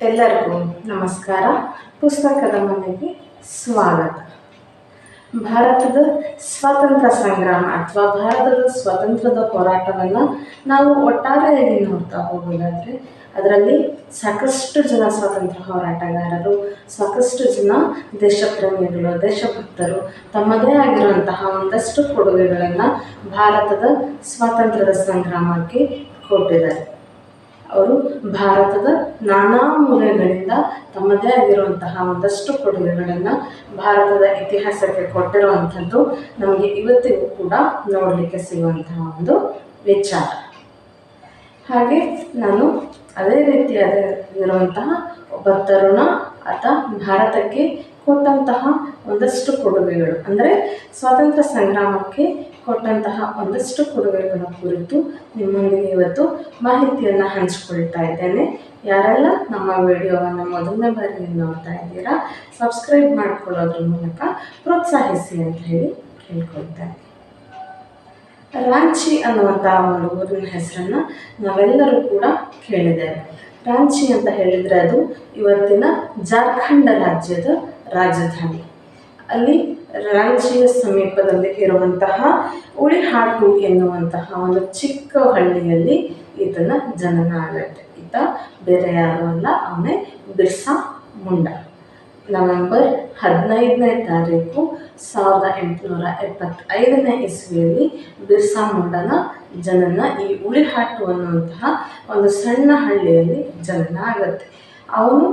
ಎಲ್ಲರಿಗೂ ನಮಸ್ಕಾರ. ಪುಸ್ತಕದ ಮನೆಗೆ ಸ್ವಾಗತ. ಭಾರತದ ಸ್ವಾತಂತ್ರ್ಯ ಸಂಗ್ರಾಮ ಅಥವಾ ಭಾರತದ ಸ್ವಾತಂತ್ರ್ಯದ ಹೋರಾಟವನ್ನು ನಾವು ಒಟ್ಟಾರೆಯಾಗಿ ನೋಡ್ತಾ ಹೋಗೋದಾದರೆ, ಅದರಲ್ಲಿ ಸಾಕಷ್ಟು ಜನ ಸ್ವಾತಂತ್ರ್ಯ ಹೋರಾಟಗಾರರು, ಸಾಕಷ್ಟು ಜನ ದೇಶಪ್ರೇಮಿಗಳು, ದೇಶಭಕ್ತರು ತಮ್ಮದೇ ಆಗಿರುವಂತಹ ಒಂದಷ್ಟು ಕೊಡುಗೆಗಳನ್ನು ಭಾರತದ ಸ್ವಾತಂತ್ರ್ಯದ ಸಂಗ್ರಾಮಕ್ಕೆ ಕೊಟ್ಟಿದ್ದಾರೆ. ಅವರು ಭಾರತದ ನಾನಾ ಮೂಲೆಗಳಿಂದ ತಮ್ಮದೇ ಆಗಿರುವಂತಹ ಒಂದಷ್ಟು ಕೊಡುಗೆಗಳನ್ನು ಭಾರತದ ಇತಿಹಾಸಕ್ಕೆ ಕೊಟ್ಟಿರುವಂಥದ್ದು ನಮಗೆ ಇವತ್ತಿಗೂ ಕೂಡ ನೋಡಲಿಕ್ಕೆ ಸಿಗುವಂತಹ ಒಂದು ವಿಚಾರ. ಹಾಗೆ ನಾನು ಅದೇ ರೀತಿಯಾದ ಇರುವಂತಹ ಒಬ್ಬ ತರುಣ ಆತ ಭಾರತಕ್ಕೆ ಕೊಟ್ಟಂತಹ ಒಂದಷ್ಟು ಕೊಡುಗೆಗಳು. ಅಂದರೆ ಸ್ವಾತಂತ್ರ್ಯ ಸಂಗ್ರಾಮಕ್ಕೆ ಕೊಟ್ಟಂತಹ ಒಂದಷ್ಟು ಕೊಡುಗೆಗಳ ಕುರಿತು ನಿಮ್ಮೊಂದಿಗೆ ಇವತ್ತು ಮಾಹಿತಿಯನ್ನು ಹಂಚಿಕೊಳ್ತಾ ಇದ್ದೇನೆ. ಯಾರೆಲ್ಲ ನಮ್ಮ ವಿಡಿಯೋವನ್ನು ಮೊದಲನೇ ಬಾರಿ ನೋಡ್ತಾ ಇದ್ದೀರಾ ಸಬ್ಸ್ಕ್ರೈಬ್ ಮಾಡಿಕೊಳ್ಳೋದ್ರ ಮೂಲಕ ಪ್ರೋತ್ಸಾಹಿಸಿ ಅಂತ ಹೇಳಿ ಕೇಳ್ಕೊಳ್ತೇನೆ. ರಾಂಚಿ ಅನ್ನುವಂತಹ ಒಂದು ಊರಿನ ಹೆಸರನ್ನು ನಾವೆಲ್ಲರೂ ಕೂಡ ಕೇಳಿದ್ದೇವೆ. ರಾಂಚಿ ಅಂತ ಹೇಳಿದರೆ ಅದು ಇವತ್ತಿನ ಜಾರ್ಖಂಡ್ ರಾಜ್ಯದ ರಾಜಧಾನಿ. ಅಲ್ಲಿ ರಾಂಚಿಯ ಸಮೀಪದಲ್ಲಿ ಇರುವಂತಹ ಉಳಿಹಾಟು ಎನ್ನುವಂತಹ ಒಂದು ಚಿಕ್ಕ ಹಳ್ಳಿಯಲ್ಲಿ ಈತನ ಜನನ ಆಗುತ್ತೆ. ಈತ ಬೇರೆ ಯಾರು ಅಲ್ಲ ಅವನೇ ಬಿರ್ಸಾ ಮುಂಡಾ. ನವೆಂಬರ್ ಹದಿನೈದನೇ ತಾರೀಕು ಸಾವಿರದ ಎಂಟುನೂರ ಎಪ್ಪತ್ತೈದನೇ ಇಸ್ವಿಯಲ್ಲಿ ಬಿರ್ಸಾ ಮುಂಡನ ಜನನ, ಈ ಉಳಿಹಾಟು ಅನ್ನುವಂತಹ ಒಂದು ಸಣ್ಣ ಹಳ್ಳಿಯಲ್ಲಿ ಜನನ ಆಗುತ್ತೆ. ಅವನು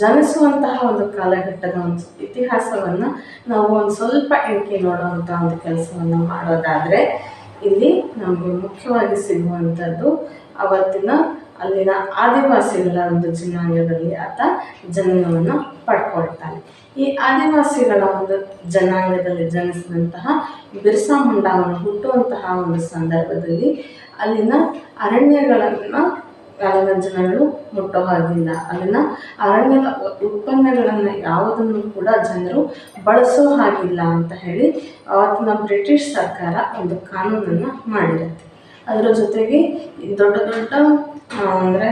ಜನಿಸುವಂತಹ ಒಂದು ಕಾಲಘಟ್ಟದ ಒಂದು ಇತಿಹಾಸವನ್ನು ನಾವು ಒಂದು ಸ್ವಲ್ಪ ಎಣಿಕೆ ನೋಡುವಂಥ ಒಂದು ಕೆಲಸವನ್ನು ಮಾಡೋದಾದರೆ, ಇಲ್ಲಿ ನಮಗೆ ಮುಖ್ಯವಾಗಿ ಸಿಗುವಂಥದ್ದು ಅವತ್ತಿನ ಅಲ್ಲಿನ ಆದಿವಾಸಿಗಳ ಒಂದು ಜನಾಂಗದಲ್ಲಿ ಆತ ಜನ್ಮವನ್ನು ಪಡ್ಕೊಳ್ತಾನೆ. ಈ ಆದಿವಾಸಿಗಳ ಒಂದು ಜನಾಂಗದಲ್ಲಿ ಜನಿಸಿದಂತಹ ಬಿರ್ಸಾ ಮುಂಡಾವನ್ನು ಹುಟ್ಟುವಂತಹ ಒಂದು ಸಂದರ್ಭದಲ್ಲಿ ಅಲ್ಲಿನ ಅರಣ್ಯಗಳನ್ನು ಅಲ್ಲಿನ ಜನಗಳು ಮುಟ್ಟೋ ಹಾಗಿಲ್ಲ ಅಲ್ಲಿನ ಅರಣ್ಯದ ಉತ್ಪನ್ನಗಳನ್ನು ಯಾವುದನ್ನು ಕೂಡ ಜನರು ಬಳಸೋ ಹಾಗಿಲ್ಲ ಅಂತ ಹೇಳಿ ಅವತ್ತಿನ ಬ್ರಿಟಿಷ್ ಸರ್ಕಾರ ಒಂದು ಕಾನೂನನ್ನು ಮಾಡಿರುತ್ತೆ. ಅದರ ಜೊತೆಗೆ ದೊಡ್ಡ ದೊಡ್ಡ ಅಂದರೆ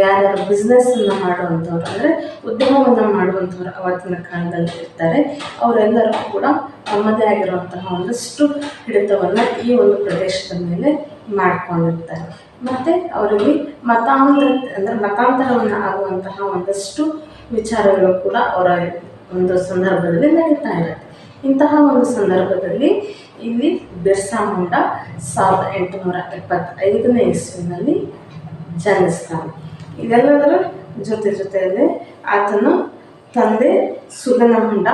ಯಾರ್ಯಾರು ಬಿಸ್ನೆಸ್ಸನ್ನು ಮಾಡುವಂಥವ್ರು, ಅಂದರೆ ಉದ್ಯಮವನ್ನು ಮಾಡುವಂಥವ್ರು ಅವತ್ತಿನ ಕಾಲದಲ್ಲಿ ಇರ್ತಾರೆ, ಅವರೆಲ್ಲರೂ ಕೂಡ ತಮ್ಮದೇ ಆಗಿರುವಂತಹ ಒಂದಷ್ಟು ಹಿಡಿತವನ್ನು ಈ ಒಂದು ಪ್ರದೇಶದ ಮೇಲೆ ಮಾಡಿಕೊಂಡಿರ್ತಾರೆ. ಮತ್ತು ಅವರಿಗೆ ಮತಾಂತರ, ಅಂದರೆ ಮತಾಂತರವನ್ನು ಆಗುವಂತಹ ಒಂದಷ್ಟು ವಿಚಾರಗಳು ಕೂಡ ಅವರ ಒಂದು ಸಂದರ್ಭದಲ್ಲಿ ನಡೀತಾ ಇರುತ್ತೆ. ಇಂತಹ ಒಂದು ಸಂದರ್ಭದಲ್ಲಿ ಇಲ್ಲಿ ಬಿರ್ಸಾ ಮುಂಡ ಸಾವಿರದ ಎಂಟುನೂರ ಎಪ್ಪತ್ತೈದನೇ ಇಸ್ವಿನಲ್ಲಿ ಜನಿಸ್ತಾನೆ. ಇದೆಲ್ಲದರ ಜೊತೆ ಜೊತೆಯಲ್ಲೇ ಆತನು ತಂದೆ ಸುಗನ ಮುಂಡ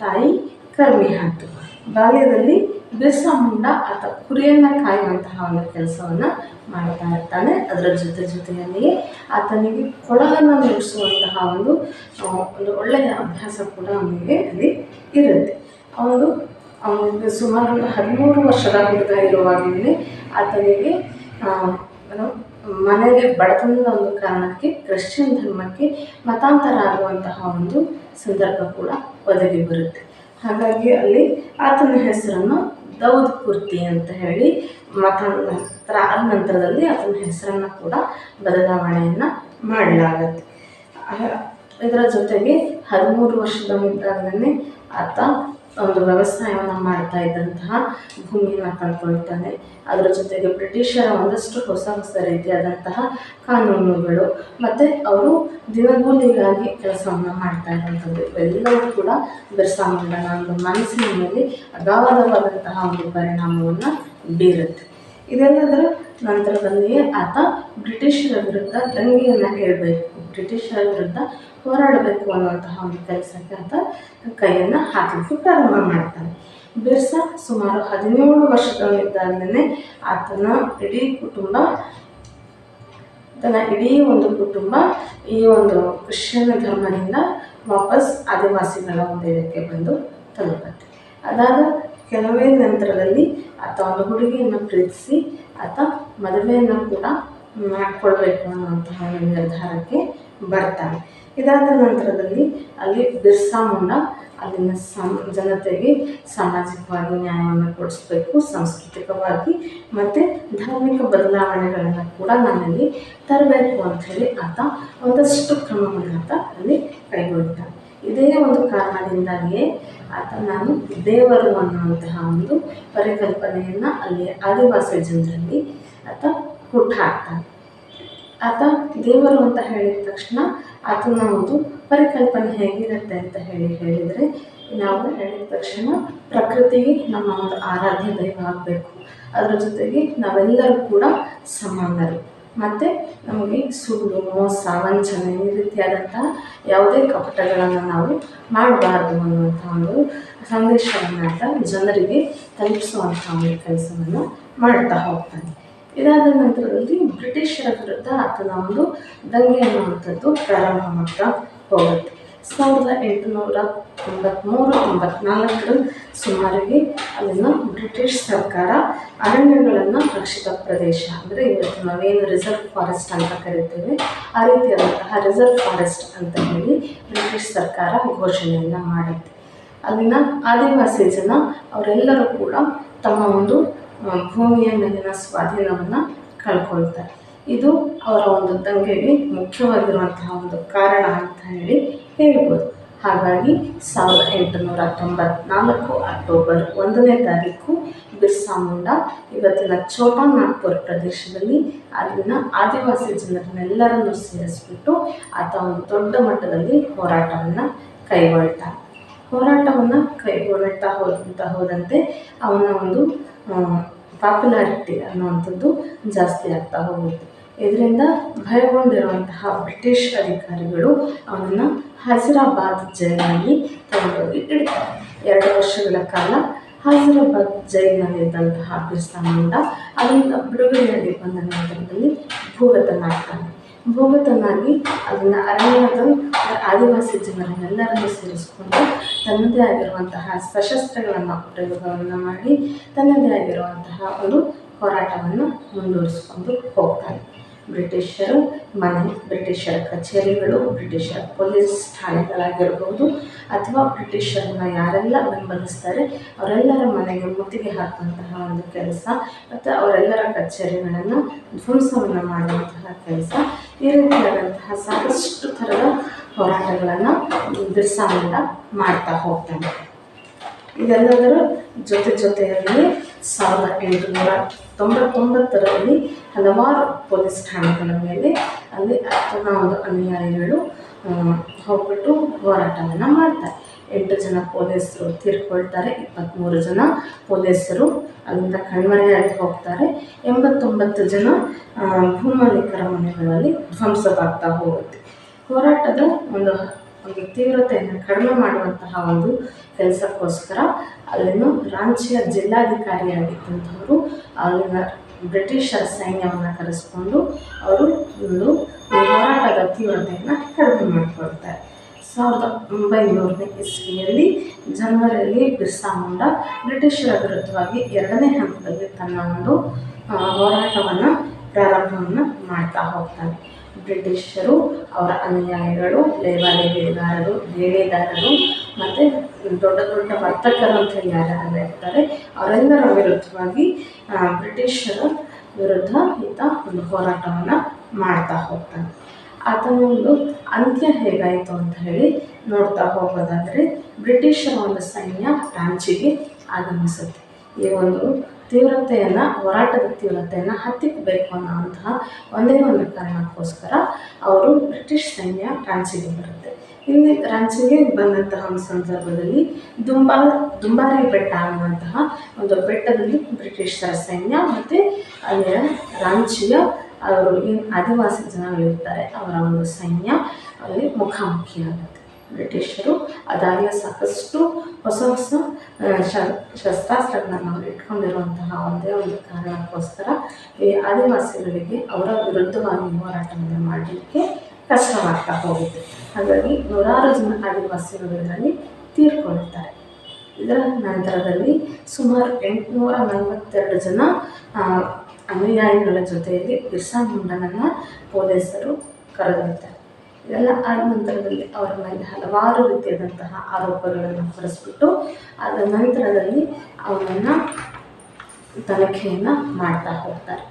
ತಾಯಿ ಕರ್ಮಿ ಹಾಕ್ತು ಬಾಲ್ಯದಲ್ಲಿ ಬಿರ್ಸಾ ಮುಂಡ ಆತ ಕುರಿಯನ್ನು ಕಾಯುವಂತಹ ಒಂದು ಕೆಲಸವನ್ನು ಮಾಡ್ತಾ ಇರ್ತಾನೆ. ಅದರ ಜೊತೆ ಜೊತೆಯಲ್ಲಿಯೇ ಆತನಿಗೆ ಕೊಳಲನ್ನು ಮುಗಿಸುವಂತಹ ಒಂದು ಒಂದು ಒಳ್ಳೆಯ ಅಭ್ಯಾಸ ಕೂಡ ಅವನಿಗೆ ಅಲ್ಲಿ ಇರುತ್ತೆ. ಅವನು ಅವನಿಗೆ ಸುಮಾರು ಒಂದು ಹದಿಮೂರು ವರ್ಷದ ಹುಡುಗ ಇರುವಾಗಲೇ ಆತನಿಗೆ ಮನೆಗೆ ಬಡತನದ ಒಂದು ಕಾರಣಕ್ಕೆ ಕ್ರಿಶ್ಚಿಯನ್ ಧರ್ಮಕ್ಕೆ ಮತಾಂತರ ಆಗುವಂತಹ ಒಂದು ಸಂದರ್ಭ ಕೂಡ ಒದಗಿ ಬರುತ್ತೆ. ಹಾಗಾಗಿ ಅಲ್ಲಿ ಆತನ ಹೆಸರನ್ನು ದೌದ್ ಕುರ್ತಿ ಅಂತ ಹೇಳಿ ಮತಾಂತರ ಆದ ನಂತರದಲ್ಲಿ ಆತನ ಹೆಸರನ್ನು ಕೂಡ ಬದಲಾವಣೆಯನ್ನು ಮಾಡಲಾಗತ್ತೆ. ಇದರ ಜೊತೆಗೆ ಹದಿಮೂರು ವರ್ಷದ ಮುಂದಾಗಲೇ ಆತ ಒಂದು ವ್ಯವಸಾಯವನ್ನು ಮಾಡ್ತಾ ಇದ್ದಂತಹ ಭೂಮಿಯನ್ನು ಕಂಡುಕೊಳ್ತಾನೆ ಅದರ ಜೊತೆಗೆ ಬ್ರಿಟಿಷರ ಒಂದಷ್ಟು ಹೊಸ ಹೊಸ ರೀತಿಯಾದಂತಹ ಕಾನೂನುಗಳು ಮತ್ತು ಅವರು ದಿನಗೂಲಿಗಾಗಿ ಕೆಲಸವನ್ನು ಮಾಡ್ತಾ ಇರುವಂಥದ್ದು. ಇವೆಲ್ಲವೂ ಕೂಡ ಬಿರ್ಸಾ ಮುಂಡನ ಒಂದು ಮನಸ್ಸಿನಲ್ಲಿ ಅಗಾಧವಾದಂತಹ ಒಂದು ಪರಿಣಾಮವನ್ನು ಬೀರುತ್ತೆ. ಇದೆಲ್ಲದರ ನಂತರದಲ್ಲಿಯೇ ಆತ ಬ್ರಿಟಿಷರ ವಿರುದ್ಧ ದಂಗೆಯನ್ನು ಹೇಳಬೇಕು ಬ್ರಿಟಿಷರ ವಿರುದ್ಧ ಹೋರಾಡಬೇಕು ಅನ್ನುವಂತಹ ಒಂದು ಕೆಲಸಕ್ಕೆ ಆತ ಕೈಯನ್ನು ಹಾಕಲಿಕ್ಕೆ ಪ್ರಾರಂಭ ಮಾಡ್ತಾನೆ. ಬಿರ್ಸಾ ಸುಮಾರು ಹದಿನೇಳು ವರ್ಷದವನಿದ್ದಾಗಲೇ ಆತನ ಇಡೀ ಕುಟುಂಬ, ತನ್ನ ಇಡೀ ಒಂದು ಕುಟುಂಬ ಈ ಒಂದು ಕ್ರಿಶ್ಚಿಯನ್ ಧರ್ಮದಿಂದ ವಾಪಸ್ ಆದಿವಾಸಿಗಳ ಒಂದು ಇದಕ್ಕೆ ಬಂದು ತಲುಪತ್ತೆ. ಅದಾದ ಕೆಲವೇ ನಂತರದಲ್ಲಿ ಆತ ಒಂದು ಹುಡುಗಿಯನ್ನು ಪ್ರೀತಿಸಿ ಆತ ಮದುವೆಯನ್ನು ಕೂಡ ಮಾಡಿಕೊಳ್ಬೇಕು ಅನ್ನುವಂತಹ ಒಂದು ನಿರ್ಧಾರಕ್ಕೆ ಬರ್ತಾನೆ. ಇದಾದ ನಂತರದಲ್ಲಿ ಅಲ್ಲಿ ಬಿರ್ಸಾ ಮುಂಡಾ ಅಲ್ಲಿನ ಸಮ ಜನತೆಗೆ ಸಾಮಾಜಿಕವಾಗಿ ನ್ಯಾಯವನ್ನು ಕೊಡಿಸ್ಬೇಕು, ಸಾಂಸ್ಕೃತಿಕವಾಗಿ ಮತ್ತು ಧಾರ್ಮಿಕ ಬದಲಾವಣೆಗಳನ್ನು ಕೂಡ ನಾನಲ್ಲಿ ತರಬೇಕು ಅಂಥೇಳಿ ಆತ ಒಂದಷ್ಟು ಕ್ರಮವನ್ನು ಆತ ಅಲ್ಲಿ ಕೈಗೊಳ್ತಾನೆ. ಇದೇ ಒಂದು ಕಾರಣದಿಂದಾಗಿಯೇ ಆತ ನಾನು ದೇವರು ಅನ್ನುವಂತಹ ಒಂದು ಪರಿಕಲ್ಪನೆಯನ್ನು ಅಲ್ಲಿ ಆದಿವಾಸಿ ಜನರಲ್ಲಿ ಆತ ಹುಟ್ಟಾಕ್ತಾನೆ ಆತ ದೇವರು ಅಂತ ಹೇಳಿದ ತಕ್ಷಣ ಆತನ ಒಂದು ಪರಿಕಲ್ಪನೆ ಹೇಗಿರುತ್ತೆ ಅಂತ ಹೇಳಿ ಹೇಳಿದರೆ, ನಾವು ಹೇಳಿದ ತಕ್ಷಣ ಪ್ರಕೃತಿಗೆ ನಮ್ಮ ಒಂದು ಆರಾಧ್ಯ ದೈವ ಆಗಬೇಕು. ಅದರ ಜೊತೆಗೆ ನಾವೆಲ್ಲರೂ ಕೂಡ ಸಮಾನರು. ಮತ್ತು ನಮಗೆ ಸುಳ್ಳು ಮೋಸ ಈ ರೀತಿಯಾದಂತಹ ಯಾವುದೇ ಕಪಟಗಳನ್ನು ನಾವು ಮಾಡಬಾರ್ದು ಅನ್ನುವಂಥ ಒಂದು ಸಂದೇಶವನ್ನು ಜನರಿಗೆ ತಲುಪಿಸುವಂಥ ಒಂದು ಕೆಲಸವನ್ನು ಮಾಡ್ತಾ ಹೋಗ್ತಾನೆ ಇದಾದ ನಂತರದಲ್ಲಿ ಬ್ರಿಟಿಷರ ವಿರುದ್ಧ ಆತನ ಒಂದು ದಂಗೆ ಅನ್ನುವಂಥದ್ದು ಪ್ರಾರಂಭ ಮಾಡ್ತಾ ಹೋಗುತ್ತೆ. ಸಾವಿರದ ಎಂಟುನೂರ ತೊಂಬತ್ತ್ಮೂರು ತೊಂಬತ್ನಾಲ್ಕರ ಸುಮಾರಿಗೆ ಅಲ್ಲಿನ ಬ್ರಿಟಿಷ್ ಸರ್ಕಾರ ಅರಣ್ಯಗಳನ್ನು ರಕ್ಷಿತ ಪ್ರದೇಶ. ಅಂದರೆ ಇವತ್ತು ನಾವೇನು ರಿಸರ್ವ್ ಫಾರೆಸ್ಟ್ ಅಂತ ಕರಿತೇವೆ. ಆ ರೀತಿಯಾದಂತಹ ರಿಸರ್ವ್ ಫಾರೆಸ್ಟ್ ಅಂತ ಹೇಳಿ ಬ್ರಿಟಿಷ್ ಸರ್ಕಾರ ಘೋಷಣೆಯನ್ನು ಮಾಡುತ್ತೆ. ಅಲ್ಲಿನ ಆದಿವಾಸಿ ಜನ ಅವರೆಲ್ಲರೂ ಕೂಡ ತಮ್ಮ ಒಂದು ಭೂಮಿಯ ಮೇಲಿನ ಸ್ವಾಧೀನವನ್ನು ಕಳ್ಕೊಳ್ತಾರೆ. ಇದು ಅವರ ಒಂದು ದಂಗೆಗೆ ಮುಖ್ಯವಾಗಿರುವಂತಹ ಒಂದು ಕಾರಣ ಅಂತ ಹೇಳಿ ಹೇಳ್ಬೋದು. ಹಾಗಾಗಿ ಸಾವಿರದ ಎಂಟುನೂರ ತೊಂಬತ್ನಾಲ್ಕು ಅಕ್ಟೋಬರ್ ಒಂದನೇ ತಾರೀಕು ಬಿರ್ಸಾ ಮುಂಡಾ ಇವತ್ತಿನ ಛೋಟಾ ನಾಗ್ಪುರ್ ಪ್ರದೇಶದಲ್ಲಿ ಅಲ್ಲಿನ ಆದಿವಾಸಿ ಜನರನ್ನೆಲ್ಲರನ್ನು ಸೇರಿಸ್ಬಿಟ್ಟು ಆತ ಒಂದು ದೊಡ್ಡ ಮಟ್ಟದಲ್ಲಿ ಹೋರಾಟವನ್ನು ಕೈಗೊಳ್ತಾನೆ ಹೋರಾಟವನ್ನು ಕೈಗೊಳ್ಳುತ್ತಾ ಹೋದಂತ ಹೋದಂತೆ ಅವನ ಒಂದು ಪಾಪ್ಯುಲಾರಿಟಿ ಅನ್ನುವಂಥದ್ದು ಜಾಸ್ತಿ ಆಗ್ತಾ ಹೋಗುತ್ತೆ. ಇದರಿಂದ ಭಯಗೊಂಡಿರುವಂತಹ ಬ್ರಿಟಿಷ್ ಅಧಿಕಾರಿಗಳು ಅವನನ್ನು ಹಜರಾಬಾದ್ ಜೈಲಿನಲ್ಲಿ ತಗೊಂಡೋಗಿ ಇಡ್ತಾರೆ ಎರಡು ವರ್ಷಗಳ ಕಾಲ ಹಜರಾಬಾದ್ ಜೈಲಿನಲ್ಲಿದ್ದಂತಹ ಬಿರ್ಸಾ ಮುಂಡಾ ಅಲ್ಲಿಂದ ಬಿಡುಗಡೆಯಾಗಿ ಬಂದ ನಂತರದಲ್ಲಿ ಭೂಗತನಾಗ್ತಾನೆ. ಭೂಗತನಾಗಿ ಅದನ್ನು ಅರಣ್ಯದ ಆದಿವಾಸಿ ಜನರನ್ನೆಲ್ಲರನ್ನು ಸೇರಿಸಿಕೊಂಡು ತನ್ನದೇ ಆಗಿರುವಂತಹ ಸಶಸ್ತ್ರಗಳನ್ನು ಪ್ರಯೋಗವನ್ನು ಮಾಡಿ ತನ್ನದೇ ಆಗಿರುವಂತಹ ಒಂದು ಹೋರಾಟವನ್ನು ಮುಂದುವರಿಸಿಕೊಂಡು ಹೋಗ್ತಾನೆ. ಬ್ರಿಟಿಷರು, ಮನೆ ಬ್ರಿಟಿಷರ ಕಚೇರಿಗಳು, ಬ್ರಿಟಿಷರ ಪೊಲೀಸ್ ಠಾಣೆಗಳಾಗಿರ್ಬೋದು ಅಥವಾ ಬ್ರಿಟಿಷರನ್ನ ಯಾರೆಲ್ಲ ಬೆಂಬಲಿಸ್ತಾರೆ, ಅವರೆಲ್ಲರ ಮನೆಗೆ ಮುತ್ತಿಗೆ ಹಾಕುವಂತಹ ಒಂದು ಕೆಲಸ ಮತ್ತು ಅವರೆಲ್ಲರ ಕಚೇರಿಗಳನ್ನು ಧ್ವಂಸವನ್ನು ಮಾಡುವಂತಹ ಕೆಲಸ. ಈ ರೀತಿಯಾದಂತಹ ಸಾಕಷ್ಟು ಥರದ ಹೋರಾಟಗಳನ್ನು ಬಿರ್ಸಾ ಮುಂಡಾ ಮಾಡ್ತಾ ಹೋಗ್ತಾನೆ. ಇದೆಲ್ಲದರ ಜೊತೆ ಜೊತೆಯಲ್ಲಿ ಸಾವಿರದ ಎಂಟುನೂರ ತೊಂಬತ್ತೊಂಬತ್ತರಲ್ಲಿ ಹಲವಾರು ಪೊಲೀಸ್ ಠಾಣೆಗಳ ಮೇಲೆ ಅಲ್ಲಿ ಆತನ ಒಂದು ಅನುಯಾಯಿಗಳು ಹೋಗ್ಬಿಟ್ಟು ಹೋರಾಟವನ್ನು ಮಾಡ್ತಾರೆ. ಎಂಟು ಜನ ಪೊಲೀಸರು ತೀರ್ಕೊಳ್ತಾರೆ ಇಪ್ಪತ್ತ್ಮೂರು ಜನ ಪೊಲೀಸರು ಅಲ್ಲಿಂದ ಕಣ್ಮರೆಯಾಗಿ ಹೋಗ್ತಾರೆ. ಎಂಬತ್ತೊಂಬತ್ತು ಜನ ಭೂಮಾಲೀಕರ ಮನೆಗಳಲ್ಲಿ ಧ್ವಂಸವಾಗ್ತಾ ಹೋಗುತ್ತೆ. ಹೋರಾಟದ ಒಂದು ಒಂದು ತೀವ್ರತೆಯನ್ನು ಕಡಿಮೆ ಮಾಡುವಂತಹ ಒಂದು ಕೆಲಸಕ್ಕೋಸ್ಕರ ಅಲ್ಲಿನ ರಾಂಚಿಯ ಜಿಲ್ಲಾಧಿಕಾರಿಯಾಗಿದ್ದಂಥವರು, ಅಲ್ಲಿನ ಬ್ರಿಟಿಷರ ಸೈನ್ಯವನ್ನು ಕರೆಸ್ಕೊಂಡು ಅವರು ಒಂದು ಹೋರಾಟದ ತೀವ್ರತೆಯನ್ನು ಕಡಿಮೆ ಮಾಡಿಕೊಳ್ತಾರೆ. ಸಾವಿರದ ಒಂಬೈನೂರನೇ ಇಸ್ವಿಯಲ್ಲಿ ಜನವರಿಯಲ್ಲಿ ಬಿರ್ಸಾ ಬ್ರಿಟಿಷರ ವಿರುದ್ಧವಾಗಿ ಎರಡನೇ ಹಂತದಲ್ಲಿ ತನ್ನ ಒಂದು ಹೋರಾಟವನ್ನು ಪ್ರಾರಂಭವನ್ನು ಮಾಡ್ತಾ ಹೋಗ್ತಾನೆ. ಬ್ರಿಟಿಷರು ಅವರ ಅನುಯಾಯಿಗಳು, ಲೇವಾದೇವಿಗಾರರು ಬೇಳೆದಾರರು ಮತ್ತು ದೊಡ್ಡ ದೊಡ್ಡ ವರ್ತಕರು ಅಂತ ಹೇಳಿ ಯಾರೆಲ್ಲ ಇರ್ತಾರೆ ಅವರೆಲ್ಲರ ವಿರುದ್ಧವಾಗಿ ಬ್ರಿಟಿಷರ ವಿರುದ್ಧ ಈತ ಒಂದು ಹೋರಾಟವನ್ನು ಮಾಡ್ತಾ ಹೋಗ್ತಾನೆ ಆತನ ಒಂದು ಅಂತ್ಯ ಹೇಗಾಯಿತು ಅಂತ ಹೇಳಿ ನೋಡ್ತಾ ಹೋಗೋದಾದರೆ, ಬ್ರಿಟಿಷರ ಒಂದು ಸೈನ್ಯ ರಾಂಚಿಗೆ ಆಗಮಿಸುತ್ತೆ. ಈ ಒಂದು ತೀವ್ರತೆಯನ್ನು ಹೋರಾಟದ ತೀವ್ರತೆಯನ್ನು ಹತ್ತಿಕ್ಕಬೇಕು ಅನ್ನೋಂತಹ ಒಂದೇ ಒಂದು ಕಾರಣಕ್ಕೋಸ್ಕರ ಅವರು ಬ್ರಿಟಿಷ್ ಸೈನ್ಯ ರಾಂಚಿಗೆ ಬರುತ್ತೆ. ಇಲ್ಲಿ ರಾಂಚಿಗೆ ಬಂದಂತಹ ಒಂದು ಸಂದರ್ಭದಲ್ಲಿ ದುಂಬಾ, ದುಂಬಾರಿ ಬೆಟ್ಟ ಅನ್ನುವಂತಹ ಒಂದು ಬೆಟ್ಟದಲ್ಲಿ ಬ್ರಿಟಿಷರ ಸೈನ್ಯ ಮತ್ತು ಅಲ್ಲಿಯ ರಾಂಚಿಯ ಅವರು ಆದಿವಾಸಿ ಜನಗಳಿರ್ತಾರೆ ಅವರ ಒಂದು ಸೈನ್ಯ ಅಲ್ಲಿ ಮುಖಾಮುಖಿಯಾಗುತ್ತೆ. ಬ್ರಿಟಿಷರು, ಅದಾಗಲೇ ಸಾಕಷ್ಟು ಹೊಸ ಹೊಸ ಶಸ್ತ್ರಾಸ್ತ್ರಗಳನ್ನು ಅವರು ಇಟ್ಕೊಂಡಿರುವಂತಹ ಒಂದೇ ಒಂದು ಕಾರಣಕ್ಕೋಸ್ಕರ ಈ ಆದಿವಾಸಿಗಳಿಗೆ ಅವರ ವಿರುದ್ಧವಾಗಿ ಹೋರಾಟವನ್ನು ಮಾಡಲಿಕ್ಕೆ ಕಷ್ಟವಾಗ್ತಾ ಹೋಗುತ್ತೆ ಹಾಗಾಗಿ ನೂರಾರು ಜನ ಆದಿವಾಸಿಗಳು ಇದರಲ್ಲಿ ತೀರ್ಕೊಳ್ತಾರೆ ಇದರ ನಂತರದಲ್ಲಿ ಸುಮಾರು ಎಂಟುನೂರ ನಲವತ್ತೆರಡು ಜನ ಅನುಯಾಯಿಗಳ ಜೊತೆಯಲ್ಲಿ ಬಿರ್ಸಾ ಮುಂಡನನ್ನು ಪೊಲೀಸರು ಕರೆದೊಯ್ತಾರೆ. ಇದೆಲ್ಲ ಆ ನಂತರದಲ್ಲಿ ಅವರ ಮೇಲೆ ಹಲವಾರು ರೀತಿಯಾದಂತಹ ಆರೋಪಗಳನ್ನು ಹೊರಿಸ್ಬಿಟ್ಟು ಅದರ ನಂತರದಲ್ಲಿ ಅವನನ್ನು ತನಿಖೆಯನ್ನು ಮಾಡ್ತಾ ಹೋಗ್ತಾರೆ.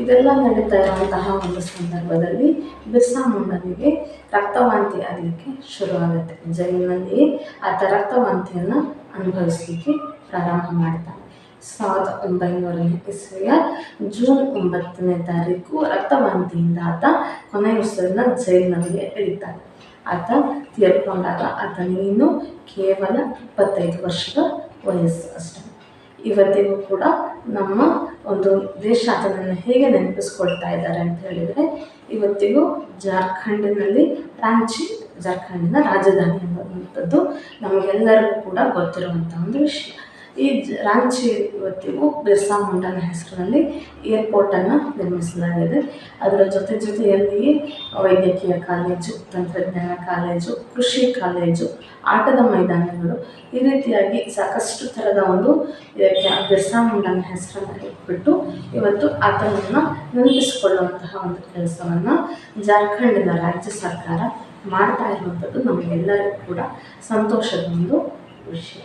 ಇದೆಲ್ಲ ನಡೀತಾ ಇರುವಂತಹ ಒಂದು ಸಂದರ್ಭದಲ್ಲಿ ಬಿರ್ಸಾ ಮುಂಡನಿಗೆ ರಕ್ತವಾಂತಿ ಆಗಲಿಕ್ಕೆ ಶುರುವಾಗುತ್ತೆ. ಜೈಲಿನಲ್ಲಿಯೇ ಆತ ರಕ್ತವಾಂತಿಯನ್ನು ಅನುಭವಿಸಲಿಕ್ಕೆ ಪ್ರಾರಂಭ ಮಾಡ್ತಾನೆ. ಸಾವಿರದ ಒಂಬೈನೂರ ಇಸ್ವಿಯ ಜೂನ್ ಒಂಬತ್ತನೇ ತಾರೀಕು ರಕ್ತವಾಂತಿಯಿಂದ ಆತ ಕೊನೆಯ ಉಸಿರನ್ನ ಜೈಲಿನಲ್ಲಿ ಇಳಿತಾನೆ ಆತ ತೀರ್ಕೊಂಡಾಗ ಆತ ನೀನು ಕೇವಲ ಇಪ್ಪತ್ತೈದು ವರ್ಷದ ವಯಸ್ಸು ಅಷ್ಟೆ. ಇವತ್ತಿಗೂ ಕೂಡ ನಮ್ಮ ಒಂದು ದೇಶ ಆತನನ್ನು ಹೇಗೆ ನೆನಪಿಸ್ಕೊಳ್ತಾ ಇದ್ದಾರೆ ಅಂತ ಹೇಳಿದರೆ, ಇವತ್ತಿಗೂ ಜಾರ್ಖಂಡಿನಲ್ಲಿ ರಾಂಚಿ ಜಾರ್ಖಂಡಿನ ರಾಜಧಾನಿ ಅನ್ನುವಂಥದ್ದು ನಮಗೆಲ್ಲರಿಗೂ ಕೂಡ ಗೊತ್ತಿರುವಂಥ ಒಂದು ವಿಷಯ. ಈ ರಾಂಚಿ ಇವತ್ತಿಗೂ ಬಿರ್ಸಾ ಮುಂಡನ ಹೆಸರಿನಲ್ಲಿ ಏರ್ಪೋರ್ಟನ್ನು ನಿರ್ಮಿಸಲಾಗಿದೆ. ಅದರ ಜೊತೆ ಜೊತೆಯಲ್ಲಿ ವೈದ್ಯಕೀಯ ಕಾಲೇಜು, ತಂತ್ರಜ್ಞಾನ ಕಾಲೇಜು, ಕೃಷಿ ಕಾಲೇಜು, ಆಟದ ಮೈದಾನಗಳು ಈ ರೀತಿಯಾಗಿ ಸಾಕಷ್ಟು ಥರದ ಒಂದು ಇದಕ್ಕೆ ಬಿರ್ಸಾ ಮುಂಡನ ಹೆಸರನ್ನು ಇಟ್ಬಿಟ್ಟು ಇವತ್ತು ಆತನನ್ನು ನೆನಪಿಸಿಕೊಳ್ಳುವಂತಹ ಒಂದು ಕೆಲಸವನ್ನು ಜಾರ್ಖಂಡಿನ ರಾಜ್ಯ ಸರ್ಕಾರ ಮಾಡ್ತಾ ಇರುವಂಥದ್ದು ನಮಗೆಲ್ಲರಿಗೂ ಕೂಡ ಸಂತೋಷದ ಒಂದು ವಿಷಯ.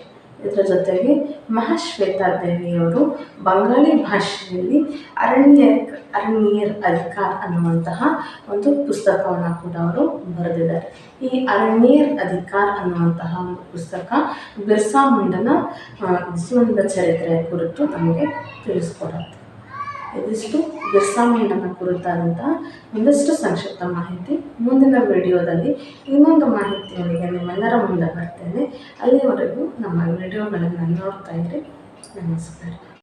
ಇದರ ಜೊತೆಗೆ ಮಹಾಶ್ವೇತಾ ದೇವಿಯವರು ಬಂಗಾಳಿ ಭಾಷೆಯಲ್ಲಿ ಅರಣ್ಯ ಅರಣ್ಯರ್ ಅಧಿಕಾರ್ ಅನ್ನುವಂತಹ ಒಂದು ಪುಸ್ತಕವನ್ನು ಕೂಡ ಅವರು ಬರೆದಿದ್ದಾರೆ. ಈ ಅರಣ್ಯರ್ ಅಧಿಕಾರ್ ಅನ್ನುವಂತಹ ಒಂದು ಪುಸ್ತಕ ಬಿರ್ಸಾ ಮುಂಡನ ಜೀವನದ ಚರಿತ್ರೆಯ ಕುರಿತು ನಮಗೆ ತಿಳಿಸ್ಕೊಡುತ್ತೆ. ಇದಿಷ್ಟು ಬಿರ್ಸಾ ಮುಂಡನ ಕುರಿತಾದಂತಹ ಒಂದಷ್ಟು ಸಂಕ್ಷಿಪ್ತ ಮಾಹಿತಿ ಮುಂದಿನ ವಿಡಿಯೋದಲ್ಲಿ. ಇನ್ನೊಂದು ಮಾಹಿತಿಯೊಂದಿಗೆ ನಿಮ್ಮೆಲ್ಲರ ಮುಂದೆ ಬರ್ತೇನೆ. ಅಲ್ಲಿವರೆಗೂ ನಮ್ಮ ವಿಡಿಯೋಗಳನ್ನು ನೋಡ್ತಾ ಇರಿ. ನಮಸ್ಕಾರ.